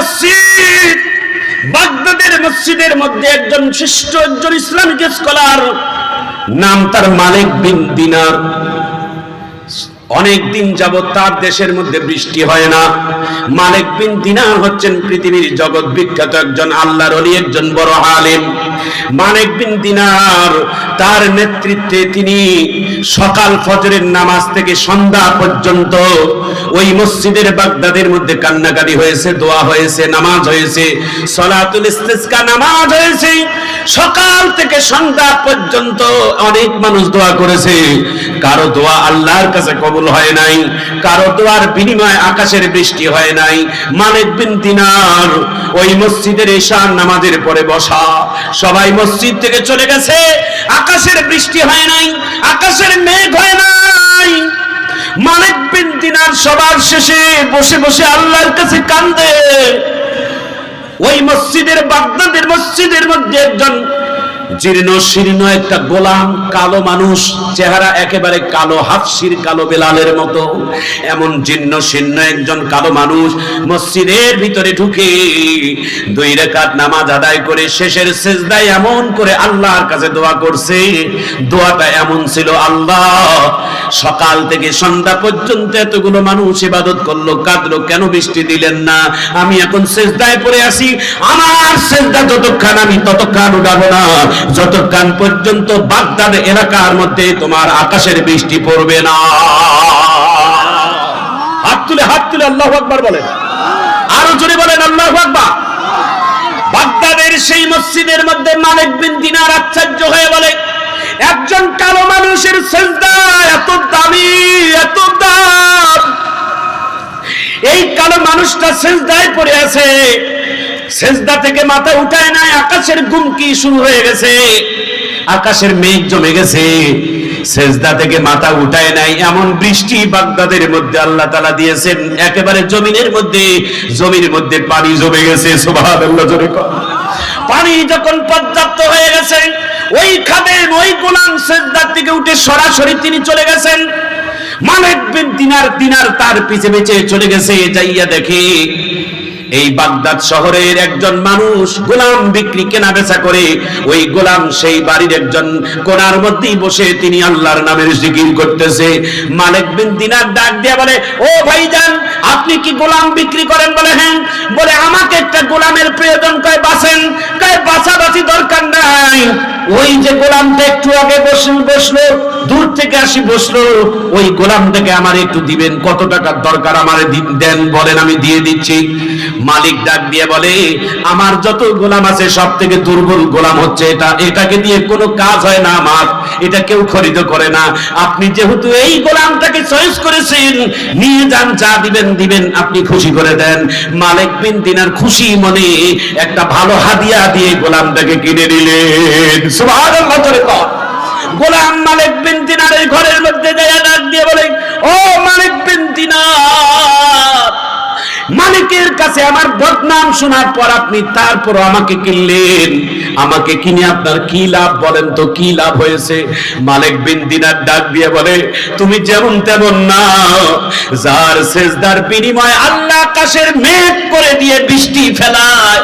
মসজিদ। বাগদাদের মসজিদের মধ্যে একজন শ্রেষ্ঠ, একজন ইসলামিক স্কলার নাম তার মালিক বিন দিনার। অনেক দিন যাবৎ তার দেশের মধ্যে বৃষ্টি হয় না। মালিক বিন দিনার হচ্ছেন পৃথিবীর জগৎ বিখ্যাত একজন আল্লাহর অলি, একজন বড় আলেম। মালিক বিন দিনার, তার নেতৃত্বে তিনি সকাল ফজরের নামাজ থেকে সন্ধ্যা পর্যন্ত ওই মসজিদের বাগদাদের মধ্যে কান্নাকাটি হয়েছে, দোয়া হয়েছে, নামাজ হয়েছে, সলাতুল ইস্তিসকা নামাজ হয়েছে। সকাল থেকে সন্ধ্যা পর্যন্ত অনেক মানুষ দোয়া করেছে। কারও দোয়া আল্লাহর কাছে কবুল হয় নাই, কারও দোয়ার বিনিময়ে আকাশের বৃষ্টি হয় নাই। মালিক বিন দিনার ওই মসজিদের ঈশান নামাজের পরে বসা সবাই মসজিদ থেকে চলে গেছে। আকাশের বৃষ্টি হয় নাই, আকাশের মেঘ হয় নাই। মালিক বিন দিনার সবার শেষে বসে বসে আল্লাহর কাছে কান্দে। ওই মসজিদের বাগদাদের মসজিদের মধ্যে একজন জীর্ণ শীর্ণ একটা গোলাম, কালো মানুষ, চেহারা একেবারে কালো হাফসির কালো বেলালের মতো। এমন জীর্ণ শীর্ণ একজন কালো মানুষ মসজিদের ভিতরে ঢুকে দুই রেখাত নামাজ আদায় করে শেষের সেজদায় এমন করে আল্লাহর কাছে দোয়া করছে। দোয়াটা এমন ছিল, আল্লাহ, সকাল থেকে সন্ধ্যা পর্যন্ত এতগুলো মানুষ ইবাদত করল, কাঁদলো, কেন বৃষ্টি দিলেন না? আমি এখন সেজদায় পড়ে আসি আমার সেজদা যতক্ষণ আমি ততক্ষণ উঠাবো না। যতক্ষণ পর্যন্ত বাগদাদ এলাকার মধ্যে তোমার আকাশের বৃষ্টি পড়বে না। হাত তুলে হাত তুলে আল্লাহ আকবার বলেন। আরও জোরে বলেন, আল্লাহ আকবার। বাগদাদের সেই মসজিদের মধ্যে মালিক বিন দিনার আশ্চর্য হয়ে বলে, একজন কালো মানুষের সেজদা এত দামি, এত দাম। এই কালো মানুষটা সেজদায় পড়ে আছে। সেজদা থেকে মাথা উঠায় নাই, আকাশের গুমকি শুরু হয়ে গেছে। আকাশের মেঘ জমে গেছে। সেজদা থেকে মাথা উঠায় নাই, এমন বৃষ্টি বাগদাদের মধ্যে আল্লাহ তালা দিয়েছেন, একেবারে জমিনের মধ্যে, জমির মধ্যে পানি জমে গেছে, সুবহানাল্লাহ, জোরে। পানি যখন পর্যাপ্ত হয়ে গেছে, ওই খাদেম, ওই গোলাম সেজদার থেকে উঠে সরাসরি তিনি চলে গেছেন। মালিক বিন দিনার দিনার তার পিছে পিছে চলে গেছে, যাইয়া দেখে এই বাগদাদ শহরের একজন মানুষ গোলাম বিক্রি কেনা বেচা করে, ওই গোলাম সেই বাড়ির একজন কোনার মধ্যেই বসে তিনি আল্লাহর নামের জিকির করতেছে। মালিক বিন দিনার ডাক দিয়ে বলে, ও ভাইজান, আপনি কি গোলাম বিক্রি করেন বলে হ্যাঁ? বলে, আমাকে একটা গোলামের প্রয়োজন, কয় বাসেন কয় বাছাবাছি দরকার নাই। ওই যে গোলামটা একটু আগে বসে বসল দূর থেকে আসি বসল, ওই গোলামটাকে আমার একটু দিবেন, কত টাকার দরকার আমারে দেন, বলেন, আমি দিয়ে দিচ্ছি। মালিক ডাক দিয়ে বলে, আমার যত গোলাম আছে সব থেকে দুর্বল গোলাম হচ্ছে এটা। এটাকে দিয়ে কোনো কাজ হয় না আমার। এটা কেউ খরিদ করে না। আপনি যেহেতু এই গোলামটাকে চয়েস করেছেন, নিয়ে যান, যা দিবেন দিবেন, আপনি খুশি করে দেন। মালিক বিন দিনার খুশি মনে একটা ভালো হাদিয়া দিয়ে গোলামটাকে কিনে নিলেন। সুবহানাল্লাহ, জোরে কর। গোলাম মালিক বিন এই ঘরের মধ্যে যায় ডাক দিয়ে বলে ও মালিক বিন মালিকের কাছে আমার বদনাম শোনার পর আপনি তারপর আমাকে কিনলেন। আমাকে কিনে আপনার কি লাভ বলেন তো, কি লাভ হয়েছে? মালিক বিন দিনার ডাক দিয়ে বলে, তুমি যেমন তেমন না যার সেজদার বিনিময় আল্লাহ আকাশের মেঘ করে দিয়ে বৃষ্টি ফেলায়।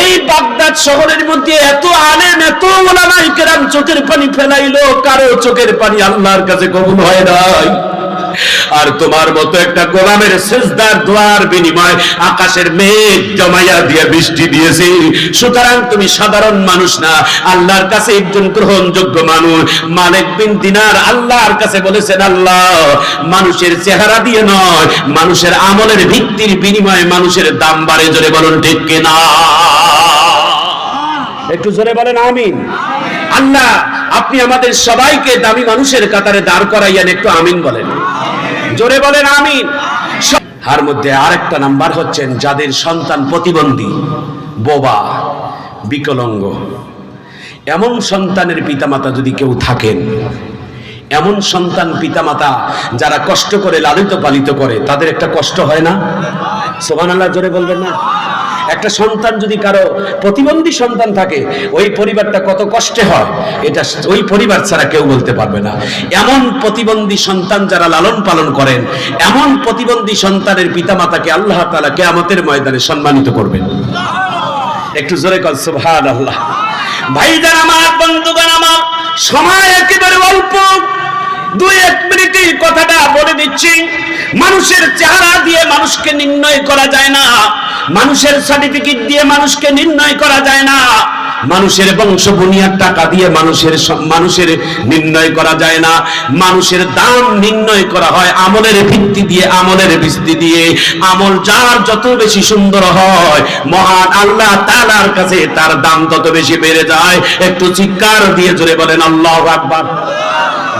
এই বাগদাদ শহরের মধ্যে এত আলেম, এত ওলামাই কেরাম চোখের পানি ফেলাইলো, কারও চোখের পানি আল্লাহর কাছে কবুল হয় নাই। আর তোমার মতো একটা গোলামের সেজদার দোয়ার বিনিময় আকাশের মেঘ জমাইয়া দিয়ে বৃষ্টি দিয়েছে। সুতরাং তুমি সাধারণ মানুষ না, আল্লাহর কাছে একজন গ্রহণযোগ্য মানুষ। মালিক বিন দিনার আল্লাহর কাছে বলেছেন, আল্লাহ, মানুষের চেহারা দিয়ে নয়, মানুষের আমলের ভিত্তির বিনিময়ে মানুষের দাম বাড়ে। জোরে বলুন, ঠিক কিনা? একটু জোরে বলেন, আমিন। আল্লাহ, আপনি আমাদের সবাইকে দামি মানুষের কাতারে দাঁড় করাইয়েন, একটু আমিন বলেন। জোরে বলেন, আমিন। তার মধ্যে আরেকটা নাম্বার হচ্ছেন যাদের সন্তান প্রতিবন্ধী, বোবা, বিকলঙ্গ। এমন সন্তানের পিতামাতা যদি কেউ থাকেন, এমন সন্তান পিতামাতা যারা কষ্ট করে লালিত পালিত করে, তাদের একটা কষ্ট হয় না? সোমান আল্লাহ জোরে বলবেন না? একটা সন্তান যদি কারও প্রতিবন্ধী সন্তান থাকে, ওই পরিবারটা কত কষ্টে হয়, এটা ওই পরিবার ছাড়া কেউ বলতে পারবে না। এমন প্রতিবন্ধী সন্তান যারা লালন পালন করেন, এমন প্রতিবন্ধী সন্তানের পিতামাতাকে আল্লাহ তাআলা কেয়ামতের ময়দানে সম্মানিত করবেন। একটু জোরে কল সুবহান আল্লাহ ভাইজান আমার, বন্ধুগণ আমার, সময় একেবারে অল্প। দুই এক মিনিটে কথাটা বলে দিচ্ছি। মানুষের চেহারা দিয়ে মানুষকে নির্ণয় করা যায় না। মানুষের সার্টিফিকেট দিয়ে মানুষকে নির্ণয় করা যায় না। মানুষের বংশ বুনিয়ার টাকা দিয়ে মানুষের মানুষের নির্ণয় করা যায় না। মানুষের দাম নির্ণয় করা হয় আমলের ভিত্তি দিয়ে, আমলের ভিত্তি দিয়ে। আমল যার যত বেশি সুন্দর হয়, মহান আল্লাহ তালার কাছে তার দাম তত বেশি বেড়ে যায়। একটু চিৎকার দিয়ে জোরে বলেন, আল্লাহ আকবার।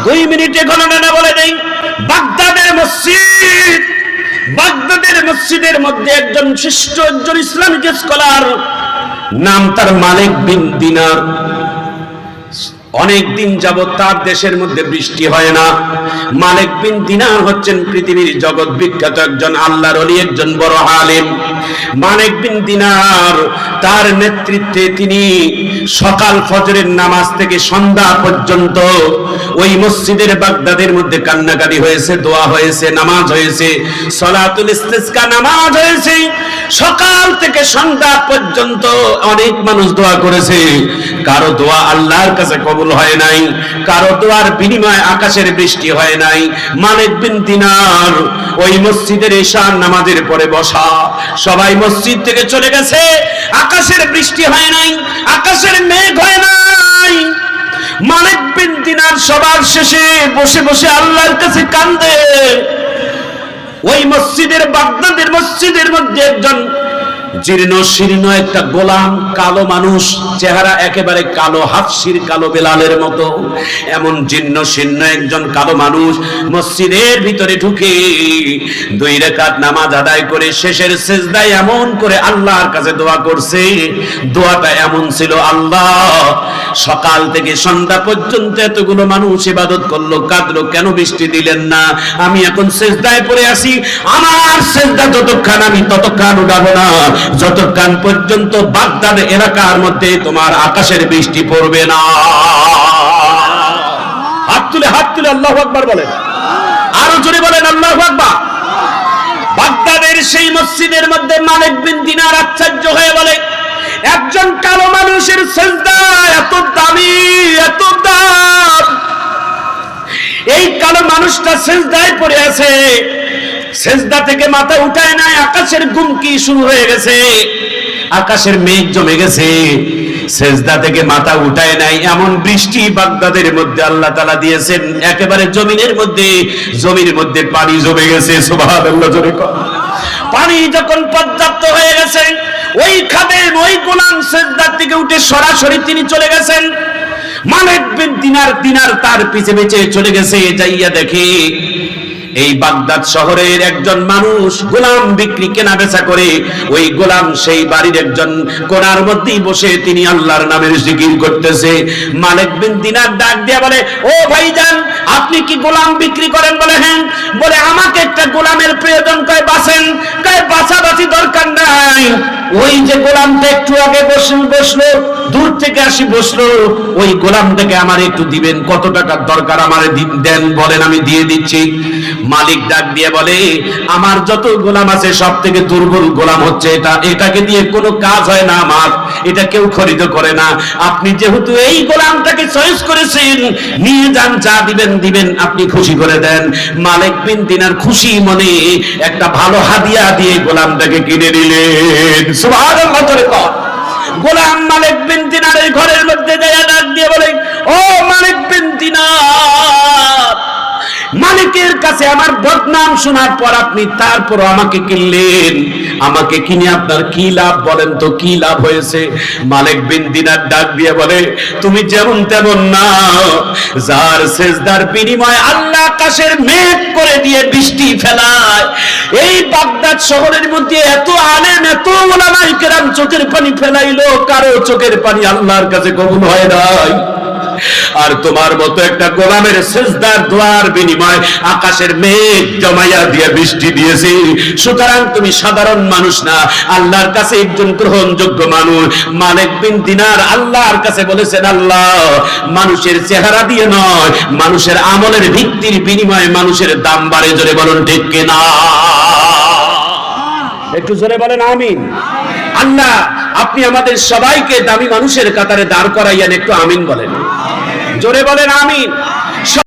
দুই মিনিটে গণনা বলে দেই। বাগদাদের মসজিদ, বাগদাদের মসজিদের মধ্যে একজন শ্রেষ্ঠ একজন ইসলামিক স্কলার, নাম তার মালিক বিন দিনার। অনেক দিন যাবৎ তার দেশের মধ্যে বৃষ্টি হয় না। মালিক বিন দিনার হচ্ছেন পৃথিবীর জগৎ বিখ্যাত একজন আল্লাহর অলি, একজন বড় আলেম। মালিক বিন দিনার তার নেতৃত্বে তিনি সকাল ফজরের নামাজ থেকে সন্ধ্যা পর্যন্ত ওই মসজিদের বাগদাদের মধ্যে কান্নাকাটি হয়েছে, দোয়া হয়েছে, নামাজ হয়েছে, সলাতুল ইস্তিসকা নামাজ হয়েছে। সকাল থেকে সন্ধ্যা পর্যন্ত অনেক মানুষ দোয়া করেছে। কারও দোয়া আল্লাহর কাছে কবুল হয় নাই, কারও দোয়ার বিনিময়ে আকাশের বৃষ্টি হয় নাই। মালিক বিন দিনার ওই মসজিদের ঈশান নামাজের পরে বসা, সবাই মসজিদ থেকে চলে গেছে। আকাশের বৃষ্টি হয় নাই, আকাশের মেঘ হয় নাই। মালিক বিন দিনার সবার শেষে বসে বসে আল্লাহর কাছে কান্দে। ওই মসজিদের বাগদাদের মসজিদের মধ্যে একজন জীর্ণ শীর্ণ একটা গোলাম, কালো মানুষ, চেহারা একেবারে কালো হাফসির কালো বেলালের মতো। এমন জীর্ণ শীর্ণ একজন কালো মানুষ মসজিদের ভিতরে ঢুকে দুই রেখাত নামাজ আদায় করে শেষের সেজদায় এমন করে আল্লাহর কাছে দোয়া করছে। দোয়াটা এমন ছিল, আল্লাহ, সকাল থেকে সন্ধ্যা পর্যন্ত এতগুলো মানুষ ইবাদত করল, কাঁদলো কেন, বৃষ্টি দিলেন না? আমি এখন সেজদায় পড়ে আসি আমার সেজদা যতক্ষণ আমি ততক্ষণ উঠাবো না। যতক্ষণ পর্যন্ত বাগদাদ এলাকার মধ্যে তোমার আকাশের বৃষ্টি পড়বে না। হাত তুলে হাত তুলে আল্লাহ আকবার বলেন। আরও জোরে বলেন, আল্লাহ আকবার। বাগদাদের সেই মসজিদের মধ্যে মালিক বিন দিনার আশ্চর্য হয়ে বলে, একজন কালো মানুষের সেজদা এত দামি, এত দাম। এই কালো মানুষটা সেজদায় পড়ে আছে। সেজদা থেকে মাথা উঠায় নাই, আকাশের গুমকি শুরু হয়ে গেছে। আকাশের মেঘ জমে গেছে। সেজদা থেকে মাথা উঠায় নাই, এমন বৃষ্টি বাগদাদের মধ্যে আল্লাহ তালা দিয়েছেন, একেবারে জমিনের মধ্যে, জমির মধ্যে পানি জমে গেছে। পানি যখন পর্যাপ্ত হয়ে গেছে, ওই খাদেম, ওই গোলাম সেজদার থেকে উঠে সরাসরি তিনি চলে গেছেন। মালিক বিন দিনার দিনার তার পিছে পিছে চলে গেছে, যাইয়া দেখে এই বাগদাদ শহরের একজন মানুষ গোলাম বিক্রি কেনা বেচা করে, ওই গোলাম সেই বাড়ির একজন কোনার মধ্যেই বসে তিনি আল্লাহর নামের জিকির করতেছে। মালিক বিন দিনার ডাক দিয়া বলে, ও ভাইজান, আপনি কি গোলাম বিক্রি করেন? বলে হ্যাঁ। বলে, আমাকে একটা গোলামের প্রয়োজন, কয় বাসেন কয় বাছাবাছি দরকার নাই। ওই যে গোলামটা একটু আগে বসল দূর থেকে আসি বসল, ওই গোলামটাকে আমার একটু দিবেন, কত টাকার দরকার আমার দেন, বলেন, আমি দিয়ে দিচ্ছি। মালিক ডাক দিয়ে বলে, আমার যত গোলাম আছে সব থেকে দুর্বল গোলাম হচ্ছে এটা। এটাকে দিয়ে কোনো কাজ হয় না আমার। এটা কেউ খরিদ করে না। আপনি যেহেতু এই গোলামটাকে চয়েস করেছেন, নিয়ে যান, যা দিবেন দিবেন, আপনি খুশি করে দেন। মালিক বিন দিনার খুশি মনে একটা ভালো হাদিয়া দিয়ে গোলামটাকে কিনে নিলেন। সুবহানাল্লাহ করে কর গোলাম মালিক বিন দিনারের ঘরের মধ্যে যায় ডাক দিয়ে বলে, ও মালিক বিন দিনার মালিকের কাছে আমার বদনাম শোনার পর আপনি তারপর আমাকে কিনলেন। আমাকে কিনে আপনার কি লাভ বলেন তো, কি লাভ হয়েছে? মালিক বিন দিনার ডাক দিয়ে বলে, তুমি যেমন তেমন না যার সেজদার বিনিময়ে আল্লাহ আকাশের মেঘ করে দিয়ে বৃষ্টি ফেলায়, এই বাগদাদ শহরের মধ্যে এত আলেম, এত ওলামাই কেরাম চোখের পানি ফেলাইলো, কারও চোখের পানি আল্লাহর কাছে কবুল হয় নাই। আর তোমার মতো একটা গোলামের সেজদার দোয়ার বিনিময় আকাশের মেঘ জমাইয়া দিয়ে বৃষ্টি দিয়েছি। সুতরাং তুমি সাধারণ মানুষ না, আল্লাহর কাছে একজন গ্রহণযোগ্য মানুষ। মালিক বিন দিনার আল্লাহর কাছে বলেছেন, আল্লাহ, মানুষের চেহারা দিয়ে নয়, মানুষের আমলের ভিত্তির বিনিময়ে মানুষের দাম বাড়ে, জোরে বলুন ঠিক কিনা? একটু জোরে বলেন, আমিন। আল্লাহ আপনি আমাদের সবাইকে দামি মানুষের কাতারে দাঁড় করাইয়েন, একটু আমিন বলেন। জোরে বলেন আমিন।